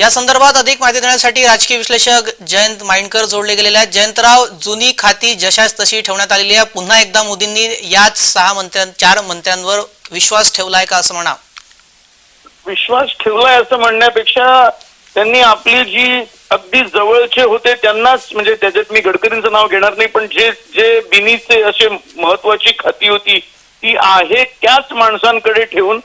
या संदर्भात अधिक माहिती देण्यासाठी राजकीय विश्लेषक जयंत माइंडकर जोडले गेलेले आहेत. जयंतराव जुनी खाती जशाच तशी ठेवण्यात आलेली आहे. पुन्हा एकदा मोदींनी याच सहा मंत्र्यां चार मंत्र्यांवर विश्वास ठेवलाय का असं म्हणा? विश्वास ठेवलाय असं म्हणण्यापेक्षा त्यांनी आपली जी अगदी जवळचे होते त्यांनाच म्हणजे त्याच्यात मी गडकरींचं नाव घेणार नाही पण जे जे बिनीचे असे महत्वाची खाती होती ती आहे त्याच माणसांकडे ठेवून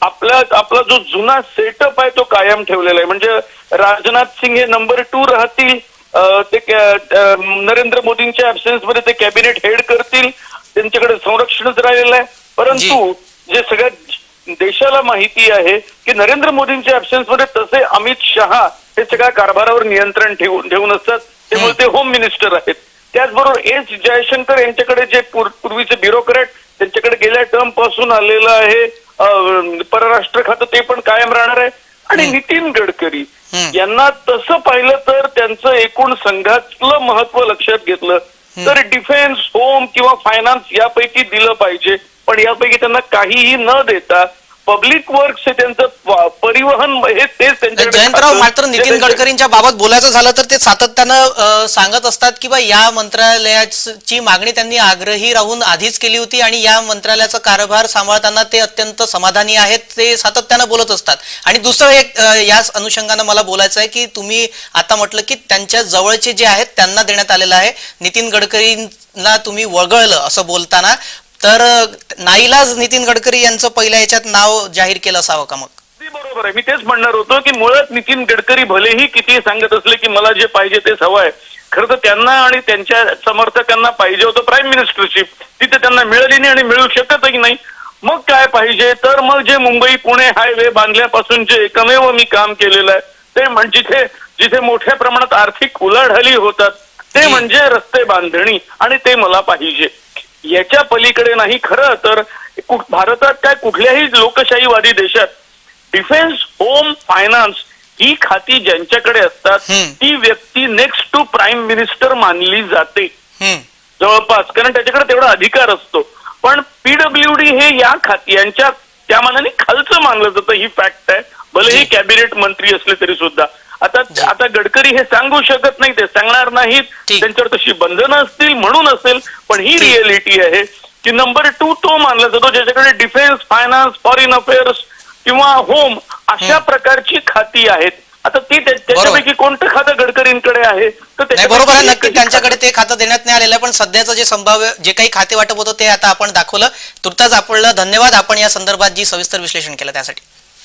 आपला आपला जो जुना सेटअप आहे तो कायम ठेवलेला आहे. म्हणजे राजनाथ सिंग हे नंबर टू राहतील ते नरेंद्र मोदींच्या ऍब्सेन्समध्ये ते कॅबिनेट हेड करतील त्यांच्याकडे संरक्षणच राहिलेलं आहे. परंतु जे. सगळ्या देशाला माहिती आहे की नरेंद्र मोदींच्या ऍब्सेन्समध्ये तसे अमित शहा हे सगळ्या कारभारावर नियंत्रण ठेवून ठेवून असतात. त्यामुळे ते होम मिनिस्टर आहेत. त्याचबरोबर एस जयशंकर यांच्याकडे जे पूर- पूर्वीचे ब्युरोक्रॅट त्यांच्याकडे गेल्या टर्मपासून आलेलं आहे. परराष्ट्र खातं ते पण कायम राहणार आहे. आणि नितीन गडकरी. यांना तसं पाहिलं तर त्यांचं एकूण संघातलं महत्त्व लक्षात घेतलं तर डिफेन्स होम किंवा फायनान्स यापैकी दिलं पाहिजे. पण यापैकी त्यांना काहीही न देता पब्लिक वर्क्स हे त्यांचं परिवहन हे तेच त्यांच्याकडे जयंतराव खातं. मात्र नितीन गडकरींच्या बाबत बोलायचं झालं तर ते सातत्यानं अ, सांगत असतात की बा या मंत्रालयाची मागणी त्यांनी आग्रही राहून आधीच केली होती आणि या मंत्रालयाचा कारभार सांभाळताना ते अत्यंत समाधानी आहेत ते सातत्यानं बोलत असतात. आणि दुसरं एक अ, याच अनुषंगानं मला बोलायचं आहे की तुम्ही आता म्हटलं की त्यांच्या जवळचे जे आहेत त्यांना देण्यात आलेलं आहे. नितीन गडकरींना तुम्ही वगळलं असं बोलताना तर अ, नाईलाज नितीन गडकरी यांचं पहिल्या याच्यात नाव जाहीर केलं असावं का मग? बरोबर आहे. मी तेच म्हणणार होतो की मुळात नितीन गडकरी भलेही किती सांगत असले की मला जे पाहिजे तेच हवं आहे. खरं तर त्यांना आणि त्यांच्या समर्थकांना पाहिजे होतं प्राईम मिनिस्टरशिप तिथे त्यांना मिळाली नाही आणि मिळू शकतही नाही. मग काय पाहिजे? तर मग जे मुंबई पुणे हायवे बांधल्यापासून जे एकमेव मी काम केलेलं आहे. ते म्हणजे जिथे जिथे मोठ्या प्रमाणात आर्थिक उलाढाली होतात ते. म्हणजे रस्ते बांधणी आणि ते मला पाहिजे. याच्या पलीकडे नाही खरं तर भारतात काय कुठल्याही लोकशाहीवादी देशात डिफेन्स होम फायनान्स ही खाती ज्यांच्याकडे असतात. ती व्यक्ती नेक्स्ट टू प्राईम मिनिस्टर मानली जाते जवळपास कारण त्याच्याकडे तेवढा अधिकार असतो पण पीडब्ल्यू डी हे या खाती यांच्या त्या मानाने खालचं मानलं जातं ही फॅक्ट आहे भलेही जी. कॅबिनेट मंत्री असले तरी सुद्धा आता. आता गडकरी हे सांगू शकत नाही ते सांगणार नाहीत. त्यांच्यावर तशी बंधनं असतील म्हणून असेल पण ही ठीक. रिअलिटी आहे की नंबर टू तो मानला जातो ज्याच्याकडे डिफेन्स फायनान्स फॉरेन अफेअर्स किंवा होम अशा प्रकारची खाती आहेत. आता ती त्या- त्याच्यापैकी कोणतं खातं गडकरींकडे आहे? तर बरोबर आहे. नक्की त्यांच्याकडे ते खातं देण्यात नाही आलेलं पण सध्याचं जे संभाव्य जे काही खाते वाटप होतं ते आता आपण दाखवलं. तुर्ताच आपल्याला धन्यवाद. आपण या संदर्भात जी सविस्तर विश्लेषण केलं त्यासाठी.